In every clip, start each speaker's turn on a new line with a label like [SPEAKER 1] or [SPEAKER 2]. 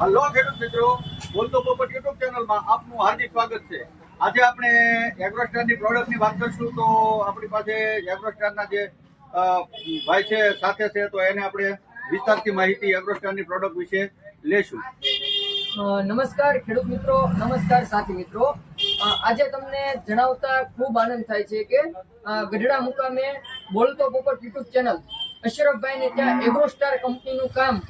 [SPEAKER 1] Hello ખેડૂત મિત્રો બોલતો પોપટ યુટ્યુબ ચેનલમાં આપનું હાર્દિક સ્વાગત છે. આજે આપણે એગ્રોસ્ટારની પ્રોડક્ટની વાત કરીશું તો આપણી પાસે એગ્રોસ્ટારના જે ભાઈ છે, સાથે છે, તો એને આપણે વિસ્તારથી માહિતી એગ્રોસ્ટારની પ્રોડક્ટ વિશે લેશું.
[SPEAKER 2] નમસ્કાર ખેડૂત મિત્રો, નમસ્કાર સાથી મિત્રો. આજે તમને જણાવતા ખૂબ આનંદ થાય છે કે ગઢડા મુકામે બોલતો પોપટ યુટ્યુબ ચેનલ, અશરફભાઈને ત્યાં એગ્રોસ્ટાર કંપનીનું કામ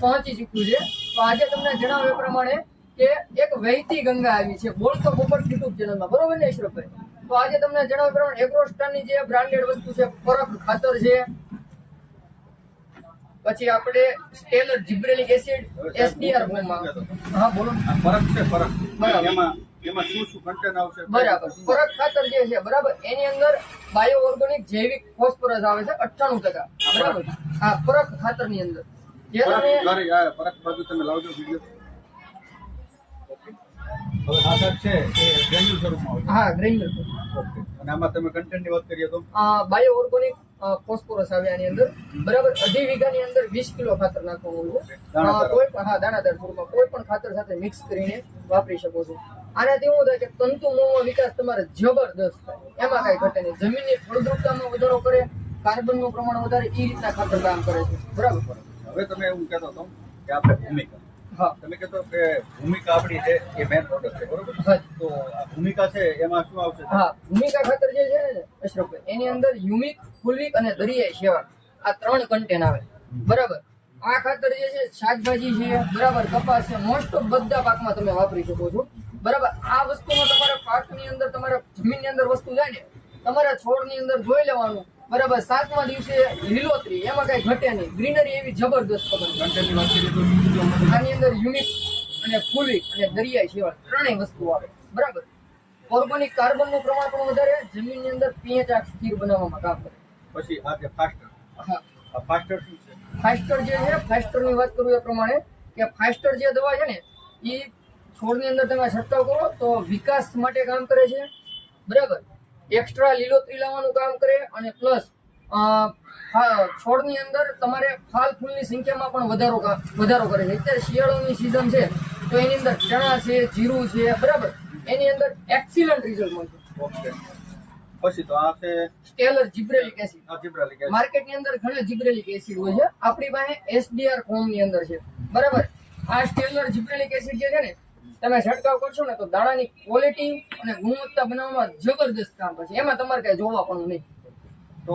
[SPEAKER 2] પહોંચી ચૂક્યું છે. તો આજે તમને જણાવ્યા પ્રમાણે કે એક વહેતી ગંગા આવી છે બોલતો પોપટ યુટ્યુબ ચેનલમાં બરોબર ને ઈશ્વરભાઈ? તો આજે તમને જણાવ્યું પ્રમાણે એગ્રોસ્ટારની જે બ્રાન્ડેડ વસ્તુ છે પરખ ખાતર છે. પછી આપણે સ્ટેલર જીબ્રેલિક એસિડ એસડીઆર ફોર્મમાં હા બોલો.
[SPEAKER 1] ફરક છે ફરક. એમાં એમાં શું શું કન્ટેન્ટ આવશે?
[SPEAKER 2] બરાબર. પરખ ખાતર જે છે બરાબર. એની અંદર બાયો ઓર્ગેનિક જૈવિક ફોસ્ફરસ આવે છે અઠ્ઠાણું ટકા. બરાબર? હા પરખ ખાતરની અંદર. બાયો ઓર્ગેનિક ફોસ્ફરસ આવે આની અંદર. બરાબર અઢી વીઘાની અંદર વીસ કિલો ખાતર નાખવાનું કોઈ પણ હા દાણાદાર સ્વરૂપમાં. કોઈ પણ ખાતર સાથે મિક્સ કરીને વાપરી શકો છો. આનાથી શું થાય કે તંતુ મોહનો વિકાસ તમારે જબરદસ્ત થાય. એમાં કાંઈ ઘટે નહીં. જમીનની ફળદ્રુપતામાં વધારો કરે કાર્બનનું પ્રમાણ વધારે એ રીતના ખાતર કામ કરે છે. બરાબર?
[SPEAKER 1] હવે તમે એવું કહેતો હતો કે આપણે ભૂમિકા.
[SPEAKER 2] હા.
[SPEAKER 1] તમે કહેતો કે ભૂમિકા આપણી છે એ મેન પ્રોડક્ટ છે બરોબર. તો આ ભૂમિકા છે એમાં શું આવશે?
[SPEAKER 2] હા ભૂમિકા ખાતર જે છે ને અશરફભાઈ એની અંદર યુમિક ફુલવિક અને દરિયાઈ સેવા આ ત્રણ કન્ટેન આવે. બરાબર? આ ખાતર જે છે શાકભાજી છે બરાબર કપાસ છે મોસ્ટ ઓફ બધા પાકમાં તમે વાપરી શકો છો. બરાબર? આ વસ્તુમાં તમારા પાકની અંદર તમારા જમીનની અંદર વસ્તુ જાય ને તમારા છોડની અંદર જોઈ લેવાનું. બરાબર સાતમા દિવસે લીલોતરી એમાં કઈ ઘટે નહીં. ગ્રીનરી એવી જબરદસ્ત ખબર આની અંદર યુનિક અને ફુલવિક અને દરિયાઈ શેવાળ ત્રણેય વસ્તુ આવે. બરાબર? ઓર્ગોનિક કાર્બનનું પ્રમાણ પણ વધારે જમીનની અંદર પીએચ આ સ્થિર બનાવવામાં કામ કરે.
[SPEAKER 1] પછી આ જે ફાસ્ટર
[SPEAKER 2] હા.
[SPEAKER 1] ફાસ્ટર શું છે?
[SPEAKER 2] ફાસ્ટર જે છે ફાસ્ટરની વાત કરું એ પ્રમાણે કે ફાસ્ટર જે દવા છે ને એ છોડની અંદર તમે છંટકાવ કરો તો વિકાસ માટે કામ કરે છે. બરાબર? એક્સ્ટ્રા લીલોતરી લાવવાનું કામ કરે અને પ્લસ છોડની અંદર તમારે ફાલ ફૂલની સંખ્યામાં પણ વધારો વધારો કરે છે. અત્યારે શિયાળોની સિઝન છે તો એની અંદર ચણા છે જીરું છે બરાબર? એની અંદર એક્સિલન્ટ રિઝલ્ટ મળશે
[SPEAKER 1] ઓકે પછી તો આ છે
[SPEAKER 2] સ્ટેલર જીબ્રેલિક એસિડ. માર્કેટની અંદર ઘણા જીબ્રેલિક એસિડ હોય છે. આપણી પાસે એસડીઆર ફોર્મની અંદર છે. બરાબર? આ સ્ટેલર જીબ્રેલિક એસિડ જે છે ને તમે છંટકાવ કરશો ને તો દાણાની ક્વોલિટી અને ગુણવત્તા બનાવવામાં જબરદસ્ત કામ કરશે. એમાં તમારે કઈ જોવા પણ નહીં.
[SPEAKER 1] તો.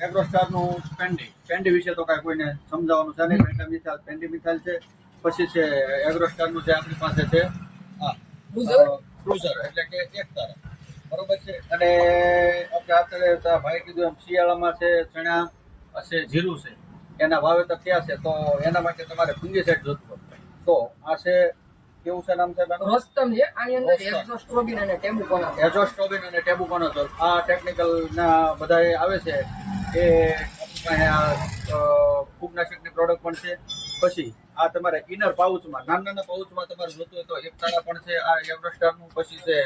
[SPEAKER 1] એગ્રોસ્ટારનું પેન્ડી પેન્ડી વિશે તો કાંઈ કોઈને સમજાવવાનું છે નહીં પેન્ડા મિથાલ પેન્ડી મિથાલ છે. પછી છે એગ્રોસ્ટારનું જે આપણી પાસે છે હા? ક્રુઝર એટલે કે એક તારા. બરોબર છે? અને અત્યારે ભાઈ કીધું એમ શિયાળામાં છે ચણા છે જીરું છે. એના વાવેતર થયા છે તો એના માટે તમારે ફંગીસાઇડ જોતું પડશે તો આ છે કેવું છે નામ એનું?
[SPEAKER 2] રોસ્તમ છે. આની અંદર. એક્ઝોસ્ટ્રોબિન અને ટેબુકોના છે
[SPEAKER 1] એઝોસ્ટોબિન અને ટેબુકોનાઝોલ આ ટેકનિકલ ના બધા આવે છે. એ ફૂગનાશકની પ્રોડક્ટ પણ છે. પછી આ તમારે ઇનર પાઉચમાં નાના નાના પાઉચમાં તમારે જોતું હોય તો એક તારા પણ છે. આ એવરેસ્ટારનું પછી છે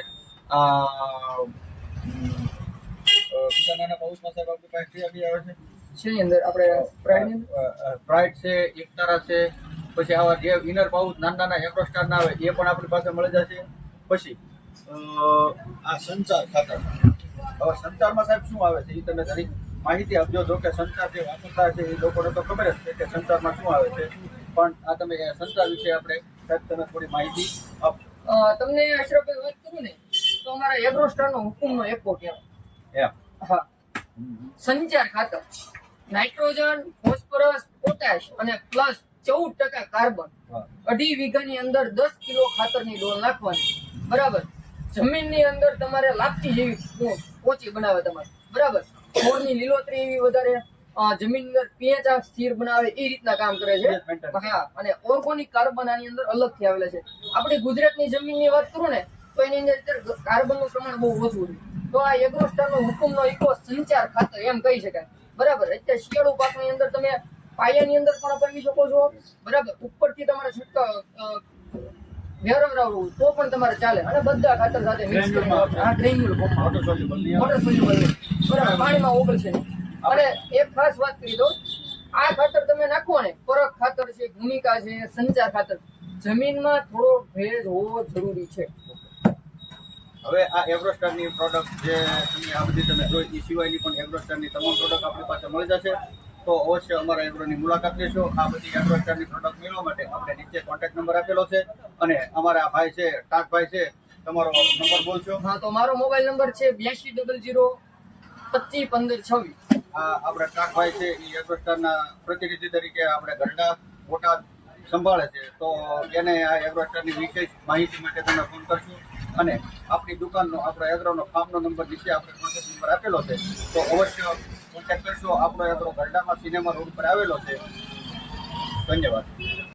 [SPEAKER 1] આ બીજા નાના પાઉચમાં સાહેબ આપણી પાસે આવે છે.
[SPEAKER 2] છે અંદર આપણે
[SPEAKER 1] પ્રાઇડ છે એકતારા છે પછી આવા જે ઇનર પાઉચ નાના નાના એક્રોસ્ટાર ના આવે એ પણ આપણી પાસે મળી જશે. પછી આ સંચાર ખાતર હવે સંચારમાં સાહેબ શું આવે છે? એ તમે જરી માહિતી આપજો. જો કે સંચાર જે વાપરતા છે એ લોકોને તો ખબર જ છે કે સંચારમાં શું આવે છે. પણ આ તમે સંચાર વિશે આપણે સાહેબ તમે થોડી માહિતી આપજો.
[SPEAKER 2] તમને અશરફભાઈ વાત કરું ને તો અમારા એગ્રોસ્ટારનો હુકુમનો એક કહેવાય હા. સંચાર ખાતર નાઇટ્રોજન ફોસ્ફરસ પોટેશ અને પ્લસ ચૌદ ટકા કાર્બન. અઢી વીઘાની અંદર દસ કિલો ખાતરની ડોલ નાખવાની. બરાબર? જમીનની અંદર તમારે લાપસી જેવી પોચી બનાવે તમારે. બરાબર? છોડની લીલોતરી એવી વધારે જમીન અંદર પીએચ સ્થિર બનાવે એ રીતના કામ કરે છે. હા અને ઓર્ગોનિક કાર્બન આની અંદર અલગથી આવેલા છે. આપણી ગુજરાતની જમીનની વાત કરું ને તો એની અંદર અત્યારે કાર્બનનું પ્રમાણ બહુ ઓછું છે. તો આ એગ્રોસ્ટારનો હુકુમનો ઇકો સંચાર ખાતર એમ કહી શકાય. બરાબર? અત્યારે શિયાળુ પાકની અંદર તમે પાયાની અંદર પણ અપાવી શકો છો. બરાબર ઉપરથી તમારે છંટકાવ વેરવરાવવું તો પણ તમારે ચાલે. અને બધા ખાતર સાથે મિક્સ કરીને. ગ્રેન્યુલ. બરાબર પાણીમાં ઓગળશે અને એક ખાસ વાત કરી દઉં. આ ખાતર તમે નાખો ને પરખ ખાતર છે ભૂમિકા છે સંચાર ખાતર. જમીનમાં થોડો ભેજ હોવો જરૂરી છે.
[SPEAKER 1] હવે આ એગ્રોસ્ટારની પ્રોડક્ટ જે તમે આ બધી તમે જોઈ એ સિવાયની પણ એગ્રોસ્ટારની તમામ પ્રોડક્ટ આપણી પાસે મળી જશે. તો અવશ્ય અમારા એગ્રોની મુલાકાત લેશો. આ બધી એગ્રોસ્ટારની પ્રોડક્ટ મેળવવા માટે આપણે નીચે કોન્ટેક્ટ નંબર આપેલો છે અને અમારા ભાઈ છે ટાકભાઈ છે તમારો નંબર બોલશો?
[SPEAKER 2] હા તો મારો મોબાઈલ નંબર છે બ્યાસી ડબલ જીરો પચીસ પંદર છવ્વીસ.
[SPEAKER 1] આપણે ટાકભાઈ છે એ એગ્રોસ્ટારના પ્રતિનિધિ તરીકે આપણે ગરડા બોટાદ સંભાળે છે. તો એને આ એગ્રોસ્ટારની વિશેષ માહિતી માટે તમે ફોન કરશો અને આપણી દુકાનનો આપણો એગ્રોનો ફાર્મનો નંબર નીચે આપણે કોન્ટેક્ટ નંબર આપેલો છે. તો અવશ્ય કોન્ટેક્ટ કરશો આપણો યાત્રો ગરડામાં સિનેમા રોડ પર આવેલો છે. ધન્યવાદ.